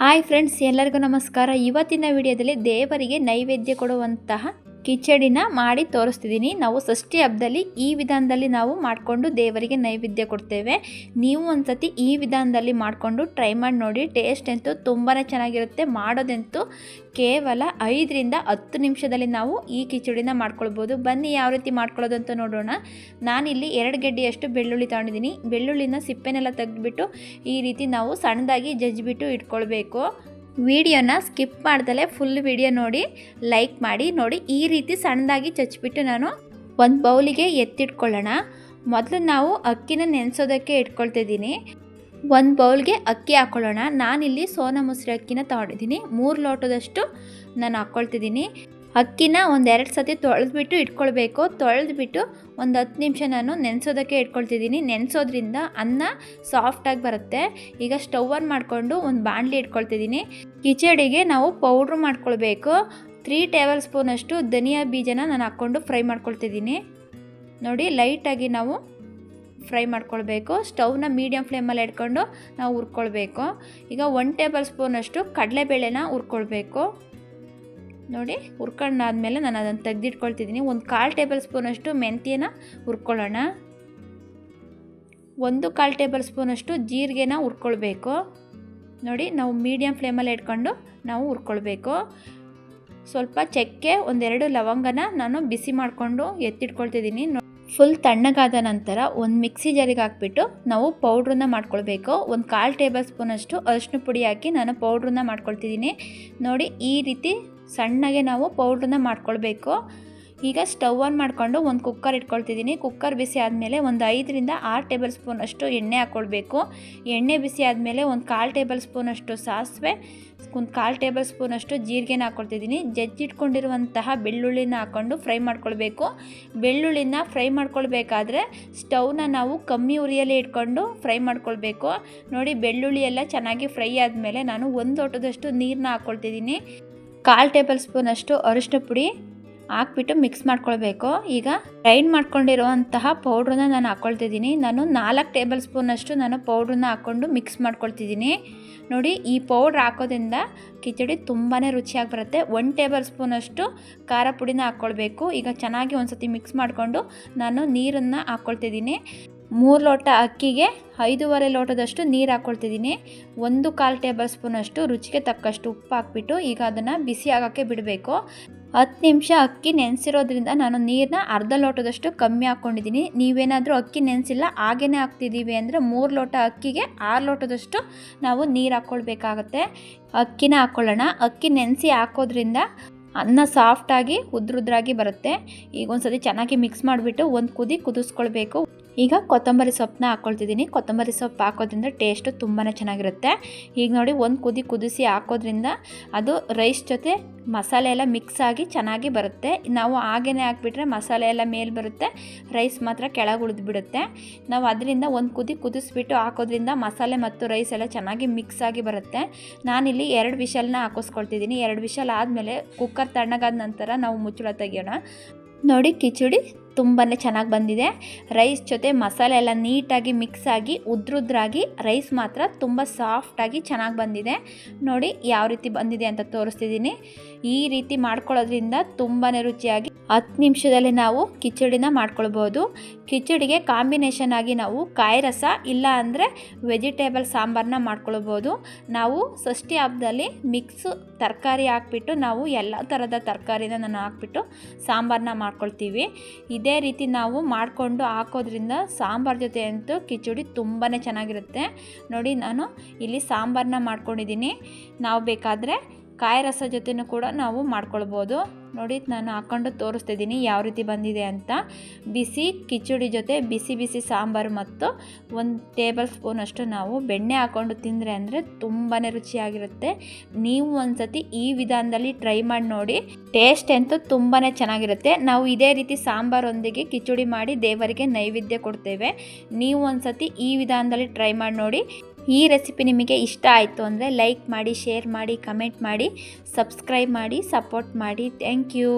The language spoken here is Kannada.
ಹಾಯ್ ಫ್ರೆಂಡ್ಸ್ ಎಲ್ಲರಿಗೂ ನಮಸ್ಕಾರ. ಇವತ್ತಿನ ವಿಡಿಯೋದಲ್ಲಿ ದೇವರಿಗೆ ನೈವೇದ್ಯ ಕೊಡುವಂತಹ ಕಿಚಡಿನ ಮಾಡಿ ತೋರಿಸ್ತಿದ್ದೀನಿ. ನಾವು ಷಷ್ಠಿ ಹಬ್ಬದಲ್ಲಿ ಈ ವಿಧಾನದಲ್ಲಿ ನಾವು ಮಾಡಿಕೊಂಡು ದೇವರಿಗೆ ನೈವೇದ್ಯ ಕೊಡ್ತೇವೆ. ನೀವು ಒಂದ್ಸತಿ ಈ ವಿಧಾನದಲ್ಲಿ ಮಾಡಿಕೊಂಡು ಟ್ರೈ ಮಾಡಿ ನೋಡಿ. ಟೇಸ್ಟ್ ಅಂತೂ ತುಂಬಾ ಚೆನ್ನಾಗಿರುತ್ತೆ. ಮಾಡೋದಂತೂ ಕೇವಲ ಐದರಿಂದ ಹತ್ತು ನಿಮಿಷದಲ್ಲಿ ನಾವು ಈ ಕಿಚಡಿನ ಮಾಡ್ಕೊಳ್ಬೋದು. ಬನ್ನಿ ಯಾವ ರೀತಿ ಮಾಡ್ಕೊಳ್ಳೋದು ನೋಡೋಣ. ನಾನಿಲ್ಲಿ ಎರಡು ಗೆಡ್ಡೆಯಷ್ಟು ಬೆಳ್ಳುಳ್ಳಿ ತಗೊಂಡಿದ್ದೀನಿ. ಬೆಳ್ಳುಳ್ಳಿನ ಸಿಪ್ಪೆನೆಲ್ಲ ತೆಗೆದುಬಿಟ್ಟು ಈ ರೀತಿ ನಾವು ಸಣ್ಣದಾಗಿ ಜಜ್ಜಿಬಿಟ್ಟು ಇಟ್ಕೊಳ್ಬೇಕು. ವಿಡಿಯೋನ ಸ್ಕಿಪ್ ಮಾಡ್ದಲೇ ಫುಲ್ ವಿಡಿಯೋ ನೋಡಿ ಲೈಕ್ ಮಾಡಿ, ನೋಡಿ ಈ ರೀತಿ ಸಣ್ಣದಾಗಿ ಚಚ್ಚಿಬಿಟ್ಟು ನಾನು ಒಂದು ಬೌಲಿಗೆ ಎತ್ತಿಟ್ಕೊಳ್ಳೋಣ. ಮೊದಲು ನಾವು ಅಕ್ಕಿನ ನೆನೆಸೋದಕ್ಕೆ ಇಟ್ಕೊಳ್ತಿದ್ದೀನಿ. ಒಂದು ಬೌಲ್ಗೆ ಅಕ್ಕಿ ಹಾಕ್ಕೊಳ್ಳೋಣ ನಾನಿಲ್ಲಿ ಸೋನಾ ಮೊಸರು ಅಕ್ಕಿನ ತಗೊಂಡಿದ್ದೀನಿ. ಮೂರು ಲೋಟದಷ್ಟು ನಾನು ಹಾಕ್ಕೊಳ್ತಿದ್ದೀನಿ. ಅಕ್ಕಿನ ಒಂದೆರಡು ಸತಿ ತೊಳೆದ್ಬಿಟ್ಟು ಇಟ್ಕೊಳ್ಬೇಕು. ತೊಳೆದ್ಬಿಟ್ಟು ಒಂದು ಹತ್ತು ನಿಮಿಷ ನಾನು ನೆನೆಸೋದಕ್ಕೆ ಇಟ್ಕೊಳ್ತಿದ್ದೀನಿ. ನೆನೆಸೋದ್ರಿಂದ ಅನ್ನ ಸಾಫ್ಟಾಗಿ ಬರುತ್ತೆ. ಈಗ ಸ್ಟವ್ ಮಾಡಿಕೊಂಡು ಒಂದು ಬಾಣಲಿ ಇಟ್ಕೊಳ್ತಿದ್ದೀನಿ. ಕಿಚಡಿಗೆ ನಾವು ಪೌಡ್ರ್ ಮಾಡ್ಕೊಳ್ಬೇಕು. ತ್ರೀ ಟೇಬಲ್ ಸ್ಪೂನಷ್ಟು ಧನಿಯಾ ಬೀಜನ ನಾನು ಹಾಕ್ಕೊಂಡು ಫ್ರೈ ಮಾಡ್ಕೊಳ್ತಿದ್ದೀನಿ. ನೋಡಿ ಲೈಟಾಗಿ ನಾವು ಫ್ರೈ ಮಾಡ್ಕೊಳ್ಬೇಕು. ಸ್ಟವ್ನ ಮೀಡಿಯಮ್ ಫ್ಲೇಮಲ್ಲಿ ಇಟ್ಕೊಂಡು ನಾವು ಹುರ್ಕೊಳ್ಬೇಕು. ಈಗ ಒನ್ ಟೇಬಲ್ ಸ್ಪೂನಷ್ಟು ಕಡಲೆಬೇಳೆನ ಹುರ್ಕೊಳ್ಬೇಕು. ನೋಡಿ ಹುರ್ಕೊಂಡಾದ್ಮೇಲೆ ನಾನು ಅದನ್ನು ತೆಗೆದಿಟ್ಕೊಳ್ತಿದ್ದೀನಿ ಒಂದು ಕಾಲು ಟೇಬಲ್ ಸ್ಪೂನಷ್ಟು ಮೆಂತ್ಯನ ಹುರ್ಕೊಳ್ಳೋಣ. ಒಂದು ಕಾಲು ಟೇಬಲ್ ಸ್ಪೂನಷ್ಟು ಜೀರಿಗೆನ ಹುರ್ಕೊಳ್ಬೇಕು. ನೋಡಿ, ನಾವು ಮೀಡಿಯಮ್ ಫ್ಲೇಮಲ್ಲಿ ಇಟ್ಕೊಂಡು ನಾವು ಹುರ್ಕೊಳ್ಬೇಕು. ಸ್ವಲ್ಪ ಚಕ್ಕೆ, ಒಂದೆರಡು ಲವಂಗನ ನಾನು ಬಿಸಿ ಮಾಡಿಕೊಂಡು ಎತ್ತಿಟ್ಕೊಳ್ತಿದ್ದೀನಿ ಫುಲ್ ತಣ್ಣಗಾದ ನಂತರ ಒಂದು ಮಿಕ್ಸಿ ಜಾರಿಗೆ ಹಾಕ್ಬಿಟ್ಟು ನಾವು ಪೌಡ್ರನ್ನ ಮಾಡ್ಕೊಳ್ಬೇಕು. ಒಂದು ಕಾಲು ಟೇಬಲ್ ಸ್ಪೂನಷ್ಟು ಅರಿಶಿನ ಪುಡಿ ಹಾಕಿ ನಾನು ಪೌಡ್ರನ್ನ ಮಾಡ್ಕೊಳ್ತಿದ್ದೀನಿ ನೋಡಿ, ಈ ರೀತಿ ಸಣ್ಣಗೆ ನಾವು ಪೌಡ್ರನ್ನ ಮಾಡ್ಕೊಳ್ಬೇಕು. ಈಗ ಸ್ಟವ್ ಆನ್ ಮಾಡಿಕೊಂಡು ಒಂದು ಕುಕ್ಕರ್ ಇಟ್ಕೊಳ್ತಿದ್ದೀನಿ. ಕುಕ್ಕರ್ ಬಿಸಿ ಆದಮೇಲೆ ಒಂದು ಐದರಿಂದ ಆರು ಟೇಬಲ್ ಸ್ಪೂನ್ ಅಷ್ಟು ಎಣ್ಣೆ ಹಾಕ್ಕೊಳ್ಬೇಕು ಎಣ್ಣೆ ಬಿಸಿ ಆದಮೇಲೆ ಒಂದು ಕಾಲು ಟೇಬಲ್ ಸ್ಪೂನಷ್ಟು ಸಾಸಿವೆ, ಒಂದು ಕಾಲು ಟೇಬಲ್ ಸ್ಪೂನ್ ಅಷ್ಟು ಜೀರಿಗೆನ ಹಾಕ್ಕೊಳ್ತಿದ್ದೀನಿ ಜಜ್ಜಿಟ್ಕೊಂಡಿರುವಂತಹ ಬೆಳ್ಳುಳ್ಳಿನ ಹಾಕ್ಕೊಂಡು ಫ್ರೈ ಮಾಡ್ಕೊಳ್ಬೇಕು. ಬೆಳ್ಳುಳ್ಳಿನ ಫ್ರೈ ಮಾಡ್ಕೊಳ್ಬೇಕಾದ್ರೆ ಸ್ಟವ್ನ ನಾವು ಕಮ್ಮಿ ಉರಿಯಲ್ಲಿ ಇಟ್ಕೊಂಡು ಫ್ರೈ ಮಾಡ್ಕೊಳ್ಬೇಕು. ನೋಡಿ, ಬೆಳ್ಳುಳ್ಳಿ ಎಲ್ಲ ಚೆನ್ನಾಗಿ ಫ್ರೈ ಆದಮೇಲೆ ನಾನು ಒಂದು ಲೋಟದಷ್ಟು ನೀರನ್ನ ಹಾಕ್ಕೊಳ್ತಿದ್ದೀನಿ ಕಾಲು ಟೇಬಲ್ ಸ್ಪೂನಷ್ಟು ಅರಿಶಿನ ಪುಡಿ ಹಾಕ್ಬಿಟ್ಟು ಮಿಕ್ಸ್ ಮಾಡ್ಕೊಳ್ಬೇಕು. ಈಗ ಗ್ರೈಂಡ್ ಮಾಡ್ಕೊಂಡಿರುವಂತಹ ಪೌಡ್ರನ್ನ ನಾನು ಹಾಕ್ಕೊಳ್ತಿದ್ದೀನಿ ನಾನು ನಾಲ್ಕು ಟೇಬಲ್ ಸ್ಪೂನಷ್ಟು ನಾನು ಪೌಡ್ರನ್ನ ಹಾಕ್ಕೊಂಡು ಮಿಕ್ಸ್ ಮಾಡ್ಕೊಳ್ತಿದ್ದೀನಿ. ನೋಡಿ, ಈ ಪೌಡ್ರ್ ಹಾಕೋದ್ರಿಂದ ಕಿಚಡಿ ತುಂಬಾ ರುಚಿಯಾಗಿ ಬರುತ್ತೆ. ಒನ್ ಟೇಬಲ್ ಸ್ಪೂನಷ್ಟು ಖಾರ ಪುಡಿನ ಹಾಕ್ಕೊಳ್ಬೇಕು ಈಗ ಚೆನ್ನಾಗಿ ಒಂದು ಸತಿ ಮಿಕ್ಸ್ ಮಾಡಿಕೊಂಡು ನಾನು ನೀರನ್ನು ಹಾಕ್ಕೊಳ್ತಿದ್ದೀನಿ ಮೂರು ಲೋಟ ಅಕ್ಕಿಗೆ ಐದೂವರೆ ಲೋಟದಷ್ಟು ನೀರು ಹಾಕ್ಕೊಳ್ತಿದ್ದೀನಿ ಒಂದು ಕಾಲು ಟೇಬಲ್ ಸ್ಪೂನಷ್ಟು ರುಚಿಗೆ ತಕ್ಕಷ್ಟು ಉಪ್ಪು ಹಾಕ್ಬಿಟ್ಟು ಈಗ ಅದನ್ನು ಬಿಸಿ ಆಗೋಕ್ಕೆ ಬಿಡಬೇಕು. ಹತ್ತು ನಿಮಿಷ ಅಕ್ಕಿ ನೆನೆಸಿರೋದ್ರಿಂದ ನಾನು ನೀರನ್ನ ಅರ್ಧ ಲೋಟದಷ್ಟು ಕಮ್ಮಿ ಹಾಕ್ಕೊಂಡಿದ್ದೀನಿ ನೀವೇನಾದರೂ ಅಕ್ಕಿ ನೆನೆಸಿಲ್ಲ ಹಾಗೇ ಹಾಕ್ತಿದ್ದೀವಿ ಅಂದರೆ ಮೂರು ಲೋಟ ಅಕ್ಕಿಗೆ ಆರು ಲೋಟದಷ್ಟು ನಾವು ನೀರು ಹಾಕ್ಕೊಳ್ಬೇಕಾಗತ್ತೆ ಅಕ್ಕಿನ ಹಾಕ್ಕೊಳ್ಳೋಣ ಅಕ್ಕಿ ನೆನೆಸಿ ಹಾಕೋದ್ರಿಂದ ಅನ್ನ ಸಾಫ್ಟಾಗಿ ಉದ್ರುದ್ರಾಗಿ ಬರುತ್ತೆ. ಈಗ ಒಂದು ಸತಿ ಚೆನ್ನಾಗಿ ಮಿಕ್ಸ್ ಮಾಡಿಬಿಟ್ಟು ಒಂದು ಕುದಿ ಕುದಿಸ್ಕೊಳ್ಬೇಕು. ಈಗ ಕೊತ್ತಂಬರಿ ಸೊಪ್ಪನ್ನ ಹಾಕ್ಕೊಳ್ತಿದ್ದೀನಿ ಕೊತ್ತಂಬರಿ ಸೊಪ್ಪು ಹಾಕೋದ್ರಿಂದ ಟೇಸ್ಟು ತುಂಬಾ ಚೆನ್ನಾಗಿರುತ್ತೆ. ಈಗ ನೋಡಿ ಒಂದು ಕುದಿ ಕುದಿಸಿ ಹಾಕೋದ್ರಿಂದ ಅದು ರೈಸ್ ಜೊತೆ ಮಸಾಲೆ ಎಲ್ಲ ಮಿಕ್ಸ್ ಆಗಿ ಚೆನ್ನಾಗಿ ಬರುತ್ತೆ. ನಾವು ಹಾಗೇ ಹಾಕ್ಬಿಟ್ರೆ ಮಸಾಲೆ ಎಲ್ಲ ಮೇಲೆ ಬರುತ್ತೆ. ರೈಸ್ ಮಾತ್ರ ಕೆಳಗೆ ಉಳಿದ್ಬಿಡುತ್ತೆ ನಾವು ಅದರಿಂದ ಒಂದು ಕುದಿ ಕುದಿಸ್ಬಿಟ್ಟು ಹಾಕೋದ್ರಿಂದ ಮಸಾಲೆ ಮತ್ತು ರೈಸ್ ಎಲ್ಲ ಚೆನ್ನಾಗಿ ಮಿಕ್ಸ್ ಆಗಿ ಬರುತ್ತೆ. ನಾನಿಲ್ಲಿ ಎರಡು ವಿಷಲ್ನ ಹಾಕಿಸ್ಕೊಳ್ತಿದ್ದೀನಿ. ಎರಡು ವಿಷಲ್ ಆದಮೇಲೆ ಕುಕ್ಕರ್ ತಣ್ಣಗಾದ ನಂತರ ನಾವು ಮುಚ್ಚಳ ತೆಗಿಯೋಣ. ನೋಡಿ ಕಿಚಡಿ ತುಂಬಾ ಚೆನ್ನಾಗಿ ಬಂದಿದೆ. ರೈಸ್ ಜೊತೆ ಮಸಾಲೆ ಎಲ್ಲ ನೀಟಾಗಿ ಮಿಕ್ಸ್ ಆಗಿ ಉದ್ರುದ್ರಾಗಿ ರೈಸ್ ಮಾತ್ರ ತುಂಬ ಸಾಫ್ಟಾಗಿ ಚೆನ್ನಾಗಿ ಬಂದಿದೆ. ನೋಡಿ ಯಾವ ರೀತಿ ಬಂದಿದೆ ಅಂತ ತೋರಿಸ್ತಿದ್ದೀನಿ. ಈ ರೀತಿ ಮಾಡ್ಕೊಳ್ಳೋದ್ರಿಂದ ತುಂಬಾ ರುಚಿಯಾಗಿ ಹತ್ತು ನಿಮಿಷದಲ್ಲಿ ನಾವು ಕಿಚಡಿನ ಮಾಡ್ಕೊಳ್ಬೋದು. ಕಿಚಡಿಗೆ ಕಾಂಬಿನೇಷನ್ ಆಗಿ ನಾವು ಕಾಯಿ ರಸ ಇಲ್ಲ ಅಂದರೆ ವೆಜಿಟೇಬಲ್ ಸಾಂಬಾರನ್ನ ಮಾಡ್ಕೊಳ್ಬೋದು. ನಾವು ಷಷ್ಠಿ ಹಬ್ಬದಲ್ಲಿ ಮಿಕ್ಸ್ ತರಕಾರಿ ಹಾಕ್ಬಿಟ್ಟು ನಾವು ಎಲ್ಲ ಥರದ ತರಕಾರಿನ ನಾನು ಹಾಕ್ಬಿಟ್ಟು ಸಾಂಬಾರನ್ನ ಮಾಡ್ಕೊಳ್ತೀವಿ. ಇದೇ ರೀತಿ ನಾವು ಮಾಡಿಕೊಂಡು ಹಾಕೋದ್ರಿಂದ ಸಾಂಬಾರ್ ಜೊತೆ ಅಂತೂ ಕಿಚಡಿ ತುಂಬಾ ಚೆನ್ನಾಗಿರುತ್ತೆ. ನೋಡಿ, ನಾನು ಇಲ್ಲಿ ಸಾಂಬಾರನ್ನ ಮಾಡ್ಕೊಂಡಿದ್ದೀನಿ. ನಾವು ಬೇಕಾದರೆ ಕಾಯಿ ರಸ ಜೊತೆನೂ ಕೂಡ ನಾವು ಮಾಡ್ಕೊಳ್ಬೋದು. ನೋಡಿ, ನಾನು ಹಾಕ್ಕೊಂಡು ತೋರಿಸ್ತಿದ್ದೀನಿ ಯಾವ ರೀತಿ ಬಂದಿದೆ ಅಂತ. ಬಿಸಿ ಕಿಚಡಿ ಜೊತೆ ಬಿಸಿ ಬಿಸಿ ಸಾಂಬಾರು ಮತ್ತು ಒಂದು ಟೇಬಲ್ ಸ್ಪೂನಷ್ಟು ನಾವು ಬೆಣ್ಣೆ ಹಾಕ್ಕೊಂಡು ತಿಂದರೆ ಅಂದರೆ ತುಂಬಾ ರುಚಿಯಾಗಿರುತ್ತೆ. ನೀವು ಒಂದ್ಸತಿ ಈ ವಿಧಾನದಲ್ಲಿ ಟ್ರೈ ಮಾಡಿ ನೋಡಿ, ಟೇಸ್ಟ್ ಅಂತೂ ತುಂಬಾ ಚೆನ್ನಾಗಿರುತ್ತೆ. ನಾವು ಇದೇ ರೀತಿ ಸಾಂಬಾರೊಂದಿಗೆ ಕಿಚಡಿ ಮಾಡಿ ದೇವರಿಗೆ ನೈವೇದ್ಯ ಕೊಡ್ತೇವೆ. ನೀವು ಒಂದ್ಸತಿ ಈ ವಿಧಾನದಲ್ಲಿ ಟ್ರೈ ಮಾಡಿ ನೋಡಿ ಈ ರೆಸಿಪಿ ನಿಮಗೆ ಇಷ್ಟ ಆಯಿತು ಅಂದರೆ ಲೈಕ್ ಮಾಡಿ ಶೇರ್ ಮಾಡಿ ಕಮೆಂಟ್ ಮಾಡಿ ಸಬ್ಸ್ಕ್ರೈಬ್ ಮಾಡಿ ಸಪೋರ್ಟ್ ಮಾಡಿ. Thank you